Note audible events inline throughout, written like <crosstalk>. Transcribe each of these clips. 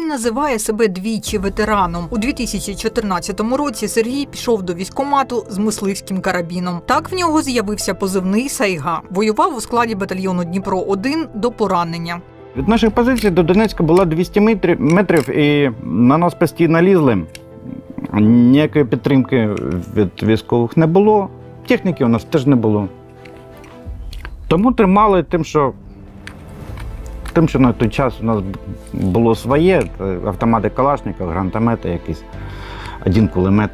називає себе двічі ветераном. У 2014 році Сергій пішов до військкомату з мисливським карабіном. Так в нього з'явився позивний Сайга. Воював у складі батальйону Дніпро 1 до поранення. Від наших позицій до Донецька було 200 метрів, метрів і на нас постійно лізли. Ніякої підтримки від військових не було. Техніки у нас теж не було. Тому тримали тим, що, тим, що на той час у нас було своє, автомати Калашникова, гранатомети якісь, один кулемет.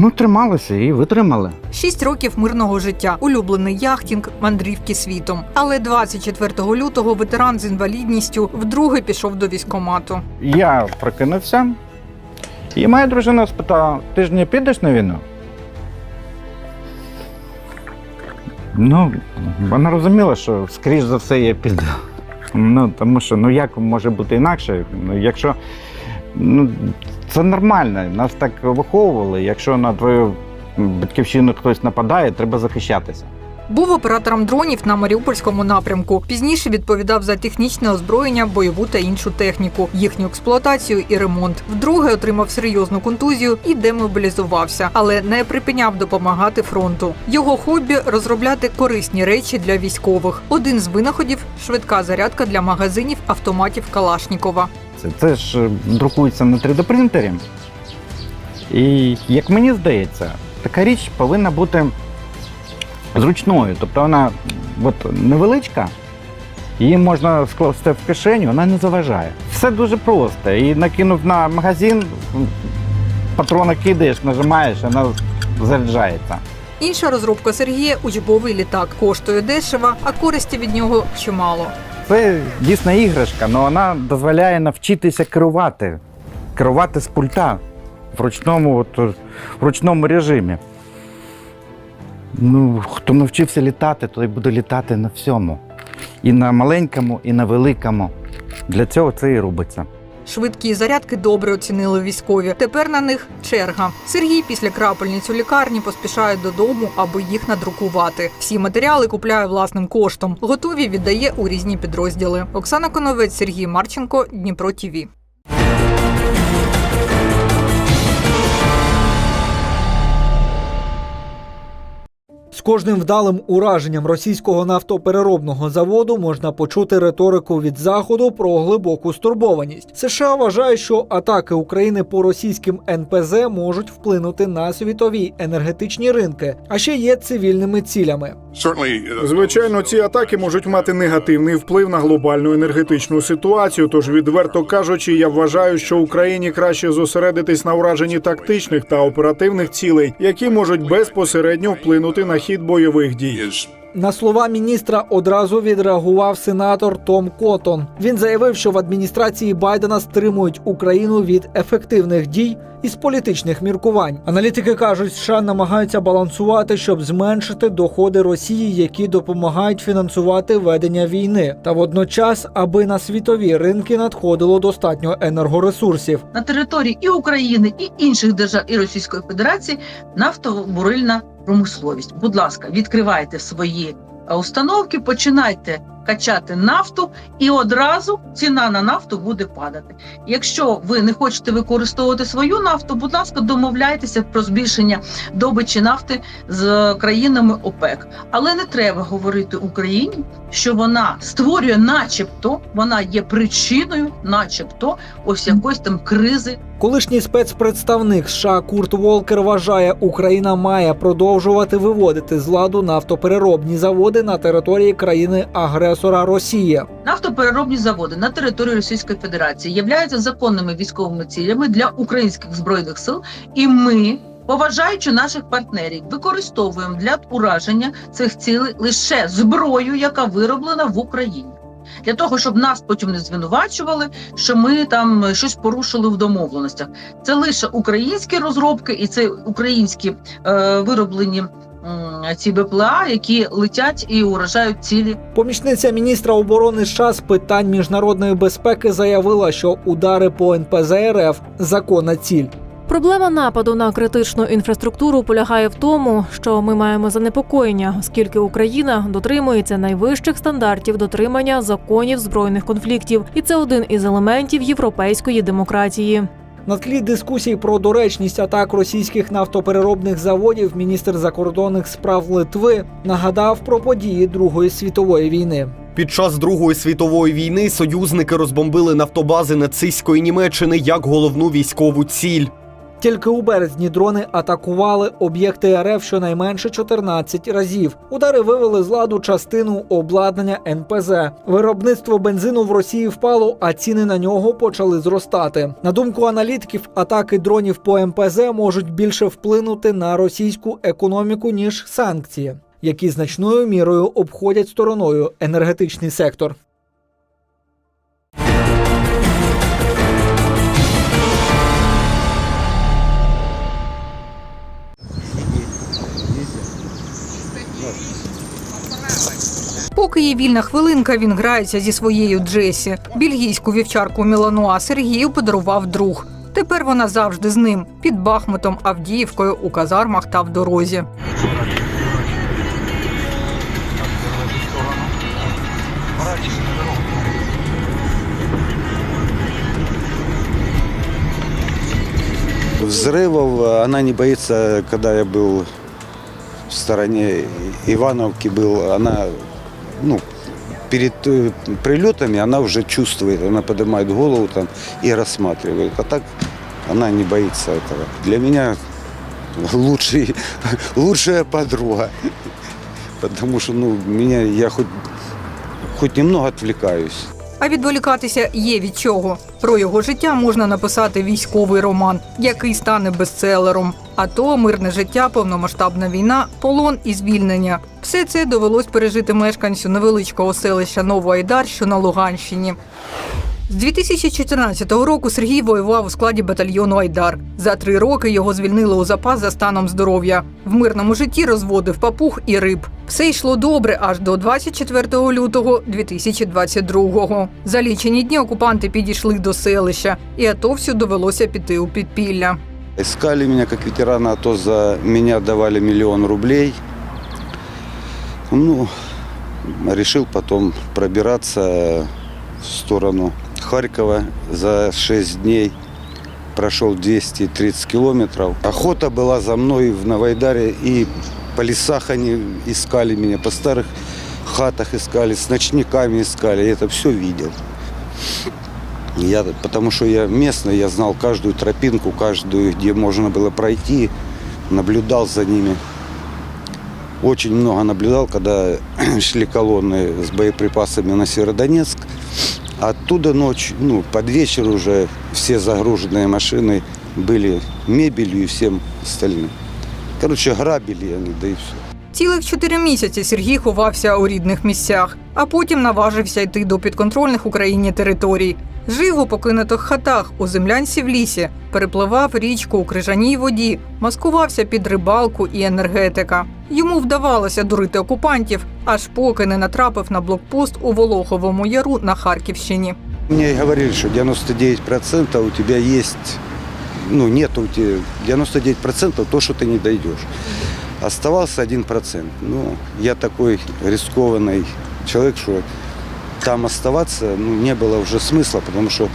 Ну, трималися і витримали. Шість років мирного життя, улюблений яхтінг, мандрівки світом. Але 24 лютого ветеран з інвалідністю вдруге пішов до військкомату. Я прокинувся, і моя дружина спитала: ти ж не підеш на війну? Ну, вона розуміла, що скоріш за все я піду. Ну, тому що ну як може бути інакше? Ну, якщо ну, це нормально, нас так виховували. Якщо на твою батьківщину хтось нападає, треба захищатися. Був оператором дронів на Маріупольському напрямку. Пізніше відповідав за технічне озброєння, бойову та іншу техніку, їхню експлуатацію і ремонт. Вдруге отримав серйозну контузію і демобілізувався, але не припиняв допомагати фронту. Його хобі розробляти корисні речі для військових. Один з винаходів швидка зарядка для магазинів автоматів Калашнікова. Це, ж е, друкується на 3D принтері. І як мені здається, така річ повинна бути зручною. Тобто вона от, невеличка, її можна скласти в кишеню, вона не заважає. Все дуже просто. І накинув на магазин, патрони кидаєш, нажимаєш, вона заряджається. Інша розробка Сергія учбовий літак коштує дешево, а користі від нього чимало. Це дійсна іграшка, але вона дозволяє навчитися керувати. Керувати з пульта в ручному, от, в ручному режимі. Ну, хто навчився літати, той буде літати на всьому. І на маленькому, і на великому. Для цього це і робиться. Швидкі зарядки добре оцінили військові. Тепер на них черга. Сергій після крапельниць у лікарні поспішає додому, аби їх надрукувати. Всі матеріали купляє власним коштом. Готові віддає у різні підрозділи. Оксана Коновець, Сергій Марченко, Дніпро ТІВІ. З кожним вдалим ураженням російського нафтопереробного заводу можна почути риторику від заходу про глибоку стурбованість. США вважає, що атаки України по російським НПЗ можуть вплинути на світові енергетичні ринки, а ще є цивільними цілями. Uh, Звичайно, ці атаки можуть мати негативний вплив на глобальну енергетичну ситуацію. Тож, відверто кажучи, я вважаю, що Україні краще зосередитись на ураженні тактичних та оперативних цілей, які можуть безпосередньо вплинути на хід бойових дій. На слова міністра одразу відреагував сенатор Том Коттон. Він заявив, що в адміністрації Байдена стримують Україну від ефективних дій із політичних міркувань. Аналітики кажуть, США намагаються балансувати, щоб зменшити доходи Росії, які допомагають фінансувати ведення війни, та водночас, аби на світові ринки надходило достатньо енергоресурсів. на території і України, і інших держав, і Російської Федерації нафтобурильна промисловість. Будь ласка, відкривайте свої е, установки, починайте качати нафту, і одразу ціна на нафту буде падати. Якщо ви не хочете використовувати свою нафту, будь ласка, домовляйтеся про збільшення добичі нафти з країнами ОПЕК. Але не треба говорити Україні, що вона створює, начебто, вона є причиною, начебто, ось якоїсь там кризи Колишній спецпредставник США Курт Волкер вважає, Україна має продовжувати виводити з ладу нафтопереробні заводи на території країни-агресора Росія. Нафтопереробні заводи на території Російської Федерації являються законними військовими цілями для українських збройних сил, і ми. Поважаючи наших партнерів, використовуємо для ураження цих цілей лише зброю, яка вироблена в Україні, для того, щоб нас потім не звинувачували, що ми там щось порушили в домовленостях. Це лише українські розробки і це українські е, вироблені ці БПЛА, які летять і уражають цілі Помічниця міністра оборони США з питань міжнародної безпеки заявила, що удари по НПЗ РФ – законна ціль. Проблема нападу на критичну інфраструктуру полягає в тому, що ми маємо занепокоєння, оскільки Україна дотримується найвищих стандартів дотримання законів збройних конфліктів, і це один із елементів європейської демократії. На тлі дискусій про доречність атак російських нафтопереробних заводів міністр закордонних справ Литви нагадав про події Другої світової війни. Під час Другої світової війни союзники розбомбили нафтобази нацистської Німеччини як головну військову ціль. Тільки у березні дрони атакували об'єкти РФ щонайменше 14 разів. Удари вивели з ладу частину обладнання НПЗ. Виробництво бензину в Росії впало, а ціни на нього почали зростати. На думку аналітиків, атаки дронів по МПЗ можуть більше вплинути на російську економіку ніж санкції, які значною мірою обходять стороною енергетичний сектор. Поки є вільна хвилинка, він грається зі своєю Джесі. Бельгійську вівчарку Мілануа Сергію подарував друг. Тепер вона завжди з ним під Бахмутом, Авдіївкою, у казармах та в дорозі. Взрывов э, она не боится, когда я был в стороне Ивановки был, она, ну, перед э, прилетами она уже чувствует, она поднимает голову там и рассматривает. А так она не боится этого. Для меня <laughs> лучший, <laughs> лучшая подруга. Потому что, ну, меня, я хоть, хоть немного отвлекаюсь. А відволікатися є від чого. Про його життя можна написати військовий роман, який стане бестселером. А то мирне життя, повномасштабна війна, полон і звільнення. Все це довелось пережити мешканцю невеличкого селища Новоайдар, що на Луганщині. З 2014 року Сергій воював у складі батальйону Айдар. За три роки його звільнили у запас за станом здоров'я. В мирному житті розводив папуг і риб. Все йшло добре аж до 24 лютого 2022-го. За лічені дні окупанти підійшли до селища, і атовцю довелося піти у підпілля. Искали меня как ветерана, АТО за меня давали миллион рублей. Ну, решил потом пробираться в сторону Харькова за 6 дней. Прошел 230 километров. Охота была за мной в Новайдаре, и по лесах они искали меня, по старых хатах искали, с ночниками искали. Я это все видел. Я, потому что я местный, я знал каждую тропинку, каждую, где можно было пройти, наблюдал за ними. Очень много наблюдал, когда <clears throat> шли колонны с боеприпасами на Северодонецк. Оттуда ночь, ну, под вечер уже все загруженные машины были мебелью и всем остальным. Короче, грабили они, да и все. Цілих чотири місяці Сергій ховався у рідних місцях, а потім наважився йти до підконтрольних Україні територій. Жив у покинутих хатах у землянці в лісі, перепливав річку у крижаній воді, маскувався під рибалку і енергетика. Йому вдавалося дурити окупантів, аж поки не натрапив на блокпост у Волоховому яру на Харківщині. Мне говорили, что 99% у тебя есть, ну, нет у тебя, 99% то, что ты не дойдешь. Оставался 1%. Ну, я такой рискованный человек, что там оставаться ну, не было уже смысла, потому что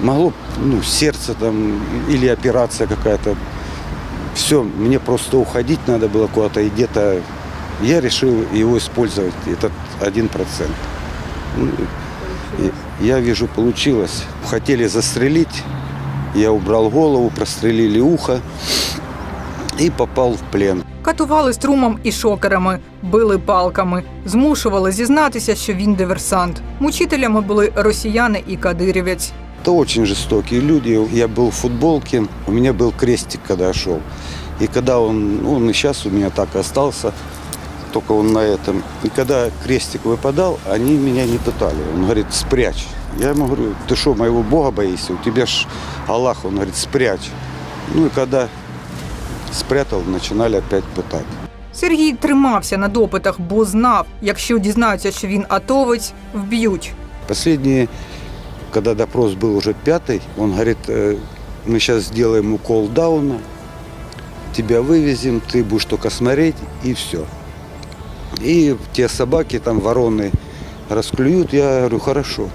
могло ну, сердце там или операция какая-то. Все, мне просто уходить надо было куда-то, и где-то я решил его использовать, этот 1%. Ну, я вижу, получилось. Хотели застрелить, я убрал голову, прострелили ухо и попал в плен. Катували струмом і шокерами, били палками, змушували зізнатися, що він диверсант. Мучителями були росіяни і кадирівець. Это очень жестокие люди. Я был в футболке, у меня был крестик, когда я шел. И когда он, ну, он и сейчас у меня так и остался, только он на этом. И когда крестик выпадал, они меня не пытали. Он говорит, спрячь. Я ему говорю, ты что, моего Бога боишься? У тебя ж Аллах. Он говорит, спрячь. Ну и когда спрятал, начинали опять пытать. Сергій тримався на допитах, бо знав, якщо дізнаються, що він атовець, вб'ють. Последние, когда допрос был уже пятый, он говорит, «Э, мы сейчас сделаем укол дауна, тебя вывезем, ты будешь только смотреть и все. И те собаки, там вороны расклюют, я говорю, хорошо.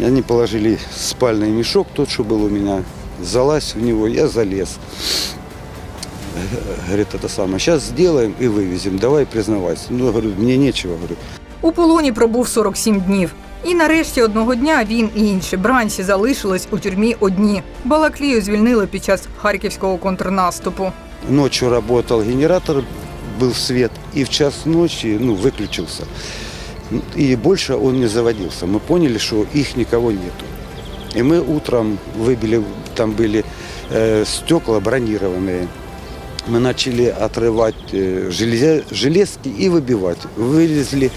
И Они положили спальный мешок, тот, что был у меня, залазь в него, я залез. Говорит, это самое, сейчас сделаем и вывезем, давай признавайся. Ну, я говорю, мне нечего, говорю. У полоні пробув 47 днів. І нарешті одного дня він і інші бранці залишились у тюрмі одні. Балаклію звільнили під час харківського контрнаступу. Ночью работал генератор, был свет, и в час ночи ну, выключился. И больше он не заводился. Мы поняли, что их никого нету. И мы утром выбили, там были э, стекла бронированные. Мы начали отрывать э, железя- железки и выбивать. Вылезли,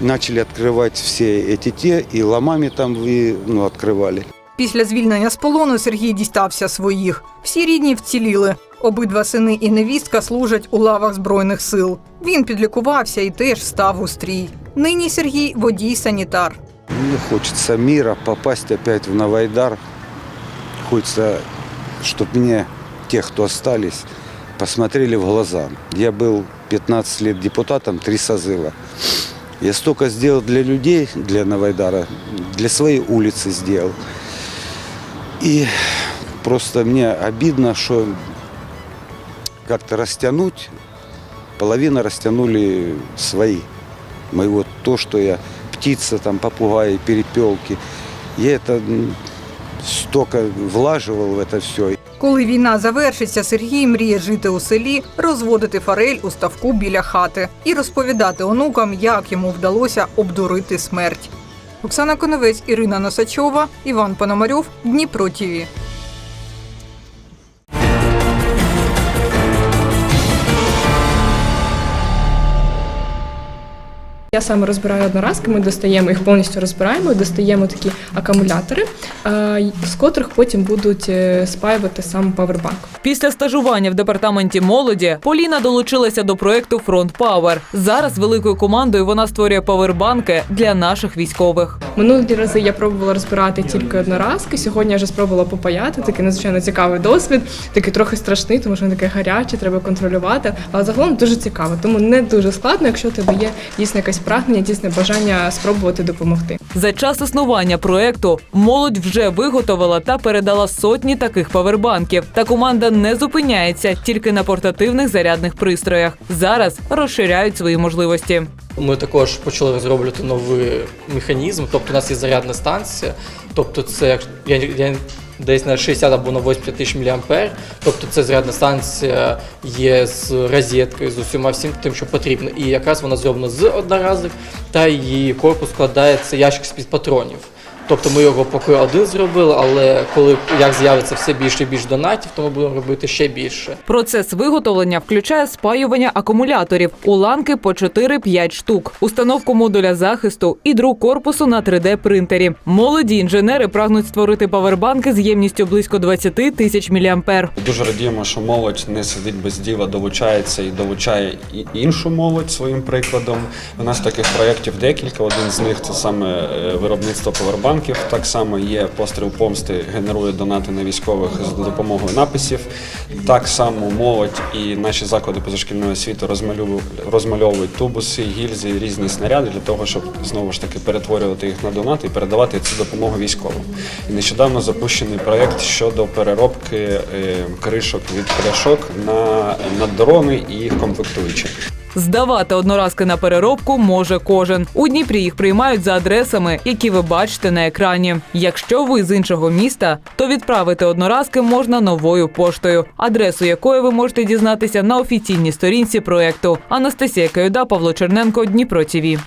начали открывать все эти те, и ломами там вы, ну, открывали. Після звільнення з полону Сергій дістався своїх. Всі рідні вціліли. Обидва сини і невістка служать у лавах збройних сил. Він підлікувався і теж став у стрій. Нині Сергій водій санітар. Мне хочется мира, попасть опять в Новайдар. Хочется, чтобы мне, те, кто остались, посмотрели в глаза. Я был 15 лет депутатом, три созыва. Я столько сделал для людей, для Новайдара, для своей улицы сделал. И просто мне обидно, что как-то растянуть, половина растянули свои. Моего то, что я птицы, там, попугаи, перепелки. Я это м, столько влаживал в это все. Коли війна завершиться, Сергій мріє жити у селі, розводити форель у ставку біля хати і розповідати онукам, як йому вдалося обдурити смерть. Оксана Коновець, Ірина Носачова, Іван Пономарьов, Дніпро ТІВІ. Я саме розбираю одноразки, ми достаємо їх повністю розбираємо, достаємо такі акумулятори, е, з котрих потім будуть е, спаювати сам павербанк. Після стажування в департаменті молоді Поліна долучилася до проекту Фронт Пауер. Зараз великою командою вона створює павербанки для наших військових. Минулі рази я пробувала розбирати тільки одноразки. Сьогодні я вже спробувала попаяти. Такий надзвичайно цікавий досвід, такий трохи страшний, тому що він таке гаряче, треба контролювати. Але загалом дуже цікаво, тому не дуже складно, якщо тебе є дійсно якесь прагнення, дійсне бажання спробувати допомогти. За час існування проекту молодь вже виготовила та передала сотні таких павербанків. Та команда не зупиняється тільки на портативних зарядних пристроях. Зараз розширяють свої можливості. Ми також почали розроблювати новий механізм. Тобто у нас є зарядна станція. Тобто, це як я, я десь на 60 або на 80 тисяч мА. Тобто це зарядна станція є з розеткою, з усіма всім тим, що потрібно. І якраз вона зроблена з одноразових, та її корпус складається ящик з-під патронів. Тобто ми його поки один зробили, але коли як з'явиться все більше і більше донатів, то ми будемо робити ще більше. Процес виготовлення включає спаювання акумуляторів, уламки по 4-5 штук, установку модуля захисту і друк корпусу на 3D-принтері. Молоді інженери прагнуть створити павербанки з ємністю близько 20 тисяч мА. Дуже радіємо, що молодь не сидить без діла, долучається і долучає і іншу молодь своїм прикладом. У нас таких проєктів декілька. Один з них це саме е, виробництво повербанків. Так само є постріл помсти, генерує донати на військових з допомогою написів. Так само молодь і наші заклади позашкільної освіти розмальовують, розмальовують тубуси, гільзи, різні снаряди для того, щоб знову ж таки перетворювати їх на донати і передавати цю допомогу військовим. І нещодавно запущений проєкт щодо переробки е, кришок від пляшок на, на дрони і їх комплектуючі. Здавати одноразки на переробку може кожен. У Дніпрі їх приймають за адресами, які ви бачите на екрані. Якщо ви з іншого міста, то відправити одноразки можна новою поштою, адресу якої ви можете дізнатися на офіційній сторінці проекту. Анастасія Каюда, Павло Черненко, Дніпро ТІВІ.